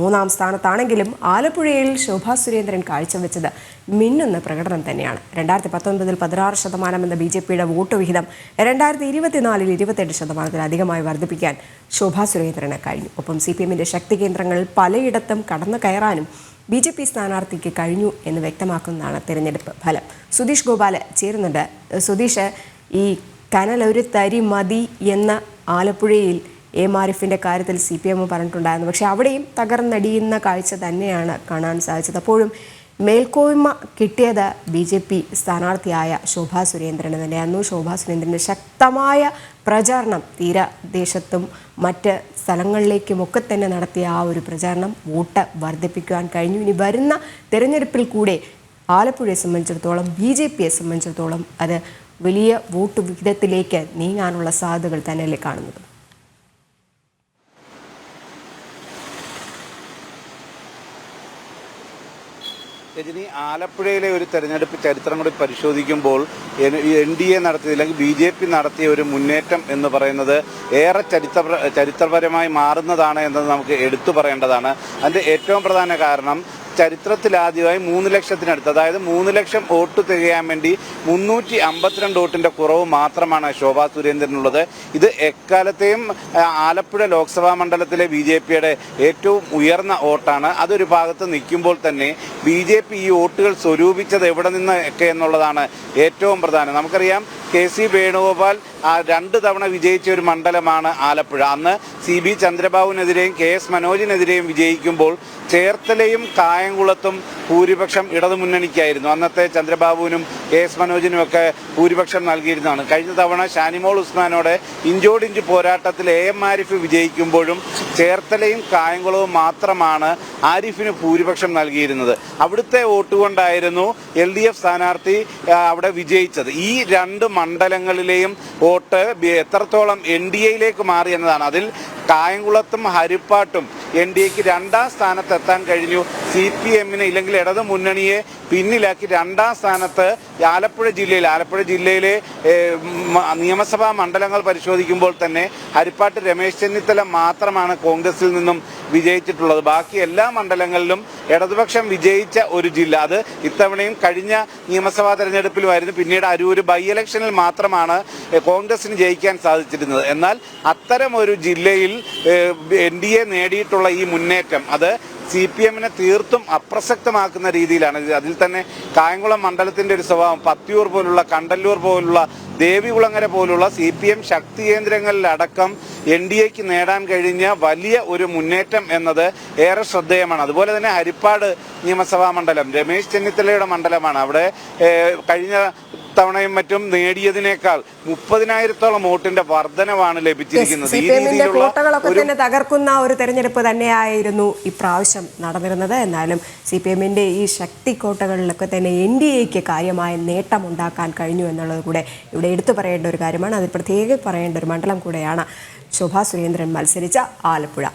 മൂന്നാം സ്ഥാനത്താണെങ്കിലും ആലപ്പുഴയിൽ ശോഭാ സുരേന്ദ്രൻ കാഴ്ചവെച്ചത് മിന്നുന്ന പ്രകടനം തന്നെയാണ്. രണ്ടായിരത്തി പത്തൊൻപതിൽ പതിനാറ് ശതമാനം എന്ന ബി ജെ പിയുടെ വോട്ട് വിഹിതം രണ്ടായിരത്തി ഇരുപത്തിനാലിൽ ഇരുപത്തെട്ട് ശതമാനത്തിലധികമായി വർദ്ധിപ്പിക്കാൻ ശോഭാ സുരേന്ദ്രന് കഴിഞ്ഞു. ഒപ്പം സി പി എമ്മിന്റെ ശക്തി കേന്ദ്രങ്ങളിൽ പലയിടത്തും കടന്നു കയറാനും ബി ജെ പി സ്ഥാനാർത്ഥിക്ക് കഴിഞ്ഞു എന്ന് വ്യക്തമാക്കുന്നതാണ് തെരഞ്ഞെടുപ്പ് ഫലം. സുധീഷ് ഗോപാൽ ചേരുന്നുണ്ട്. സുധീഷ് ഈ കനൽ ഒരു തരി മതി എന്ന ആലപ്പുഴയിൽ എ മാരിഫിന്റെ കാര്യത്തിൽ സി പി എം പറഞ്ഞിട്ടുണ്ടായിരുന്നു. പക്ഷേ അവിടെയും തകർന്നടിയുന്ന കാഴ്ച തന്നെയാണ് കാണാൻ സാധിച്ചത്. അപ്പോഴും മേൽക്കോയ്മ കിട്ടിയത് ബി ജെ പി സ്ഥാനാർത്ഥിയായ ശോഭാ സുരേന്ദ്രന് തന്നെയായിരുന്നു. ശോഭാ സുരേന്ദ്രന്റെ ശക്തമായ പ്രചാരണം തീരദേശത്തും മറ്റ് സ്ഥലങ്ങളിലേക്കുമൊക്കെ തന്നെ നടത്തിയ ആ ഒരു പ്രചാരണം വോട്ട് വർദ്ധിപ്പിക്കുവാൻ കഴിഞ്ഞു. ഇനി വരുന്ന തെരഞ്ഞെടുപ്പിൽ കൂടെ ആലപ്പുഴയെ സംബന്ധിച്ചിടത്തോളം ബി ജെ പിയെ സംബന്ധിച്ചിടത്തോളം അത് വലിയ വോട്ട് വിഹിതത്തിലേക്ക് നീങ്ങാനുള്ള സാധ്യതകൾ തന്നെയല്ലേ കാണുന്നത്? രജനി ആലപ്പുഴയിലെ ഒരു തെരഞ്ഞെടുപ്പ് ചരിത്രം കൂടി പരിശോധിക്കുമ്പോൾ എൻ ഡി എ നടത്തിയ അല്ലെങ്കിൽ ബി ജെ പി നടത്തിയ ഒരു മുന്നേറ്റം എന്ന് പറയുന്നത് ഏറെ ചരിത്ര ചരിത്രപരമായി മാറുന്നതാണ് എന്നത് നമുക്ക് എടുത്തു പറയേണ്ടതാണ്. അതിന്റെ ഏറ്റവും പ്രധാന കാരണം ചരിത്രത്തിലാദ്യമായി മൂന്ന് ലക്ഷത്തിനടുത്ത് അതായത് മൂന്ന് ലക്ഷം വോട്ട് തികയാൻ വേണ്ടി മുന്നൂറ്റി അമ്പത്തിരണ്ട് വോട്ടിന്റെ കുറവ് മാത്രമാണ് ശോഭാ സുരേന്ദ്രനുള്ളത്. ഇത് എക്കാലത്തെയും ആലപ്പുഴ ലോക്സഭാ മണ്ഡലത്തിലെ ബി ഏറ്റവും ഉയർന്ന വോട്ടാണ്. അതൊരു ഭാഗത്ത് നിൽക്കുമ്പോൾ തന്നെ ബി ഈ വോട്ടുകൾ സ്വരൂപിച്ചത് എവിടെ നിന്ന് ഒക്കെ എന്നുള്ളതാണ് ഏറ്റവും പ്രധാനം. നമുക്കറിയാം കെ സി വേണുഗോപാൽ ആ രണ്ട് തവണ വിജയിച്ച ഒരു മണ്ഡലമാണ് ആലപ്പുഴ. അന്ന് സി ബി ചന്ദ്രബാബുവിനെതിരെയും കെ എസ് മനോജിനെതിരെയും വിജയിക്കുമ്പോൾ ചേർത്തലയും കായംകുളത്തും ഭൂരിപക്ഷം ഇടതുമുന്നണിക്കായിരുന്നു. അന്നത്തെ ചന്ദ്രബാബുവിനും കെ എസ് മനോജിനും ഒക്കെ ഭൂരിപക്ഷം നൽകിയിരുന്നതാണ്. കഴിഞ്ഞ തവണ ഷാനിമോൾ ഉസ്മാനോടെ ഇഞ്ചോടിഞ്ച് പോരാട്ടത്തിൽ എ എം ആരിഫ് വിജയിക്കുമ്പോഴും ചേർത്തലയും കായംകുളവും മാത്രമാണ് ആരിഫിന് ഭൂരിപക്ഷം നൽകിയിരുന്നത്. അവിടുത്തെ വോട്ട് കൊണ്ടായിരുന്നു എൽ ഡി എഫ് സ്ഥാനാർത്ഥി അവിടെ വിജയിച്ചത്. ഈ രണ്ട് മണ്ഡലങ്ങളിലെയും വോട്ട് എത്രത്തോളം എൻ ഡി എയിലേക്ക് മാറി എന്നതാണ്. അതിൽ കായംകുളത്തും ഹരിപ്പാട്ടും എൻ ഡി എക്ക് രണ്ടാം സ്ഥാനത്തെത്താൻ കഴിഞ്ഞു. സി പി എമ്മിന് ഇല്ലെങ്കിൽ ഇടതു മുന്നണിയെ പിന്നിലാക്കി രണ്ടാം സ്ഥാനത്ത് ആലപ്പുഴ ജില്ലയിൽ ആലപ്പുഴ ജില്ലയിലെ നിയമസഭാ മണ്ഡലങ്ങൾ പരിശോധിക്കുമ്പോൾ തന്നെ ഹരിപ്പാട്ട് രമേശ് ചെന്നിത്തല മാത്രമാണ് കോൺഗ്രസിൽ നിന്നും വിജയിച്ചിട്ടുള്ളത്. ബാക്കി എല്ലാ മണ്ഡലങ്ങളിലും ഇടതുപക്ഷം വിജയിച്ച ഒരു ജില്ല. അത് ഇത്തവണയും കഴിഞ്ഞ നിയമസഭാ തെരഞ്ഞെടുപ്പിലുമായിരുന്നു പിന്നീട് അരൂര് ബൈ ഇലക്ഷനിൽ മാത്രമാണ് കോൺഗ്രസിന് ജയിക്കാൻ സാധിച്ചിരുന്നത്. എന്നാൽ അത്തരം ഒരു ജില്ലയിൽ എൻ ഡി എ നേടിയിട്ടുള്ള ഈ മുന്നേറ്റം അത് സി പി എമ്മിനെ തീർത്തും അപ്രസക്തമാക്കുന്ന രീതിയിലാണ്. അതിൽ തന്നെ കായംകുളം മണ്ഡലത്തിന്റെ ഒരു സ്വഭാവം പത്തിയൂർ പോലുള്ള കണ്ടല്ലൂർ പോലുള്ള ദേവികുളങ്ങര പോലുള്ള സി പി എം ശക്തി കേന്ദ്രങ്ങളിലടക്കം എൻ ഡി എക്ക് നേടാൻ കഴിഞ്ഞ വലിയ ഒരു മുന്നേറ്റം എന്നത് ഏറെ ശ്രദ്ധേയമാണ്. അതുപോലെ തന്നെ ഹരിപ്പാട് നിയമസഭാ മണ്ഡലം രമേശ് ചെന്നിത്തലയുടെ മണ്ഡലമാണ്. അവിടെ കഴിഞ്ഞ തവണയും മറ്റും നേടിയതിനേക്കാൾ മുപ്പതിനായിരത്തോളം വോട്ടിന്റെ വർധനവാണ് ലഭിച്ചിരിക്കുന്നത്. ഈ രീതിയിലുള്ള കോട്ടകളൊക്കെ തന്നെ തകർക്കുന്ന ഒരു തെരഞ്ഞെടുപ്പ് തന്നെയായിരുന്നു ഇപ്രാവശ്യം നടന്നിരുന്നത്. എന്നാലും സി പി എമ്മിന്റെ ഈ ശക്തി കോട്ടകളിലൊക്കെ തന്നെ എൻ ഡി എക്ക് കാര്യമായ നേട്ടമുണ്ടാക്കാൻ കഴിഞ്ഞു എന്നുള്ളത് കൂടെ ഇവിടെ എടുത്തു പറയേണ്ട ഒരു കാര്യമാണ്. അതിൽ പ്രത്യേകം പറയേണ്ട ഒരു മണ്ഡലം കൂടെയാണ് ശോഭാ സുരേന്ദ്രൻ മത്സരിച്ച ആലപ്പുഴ.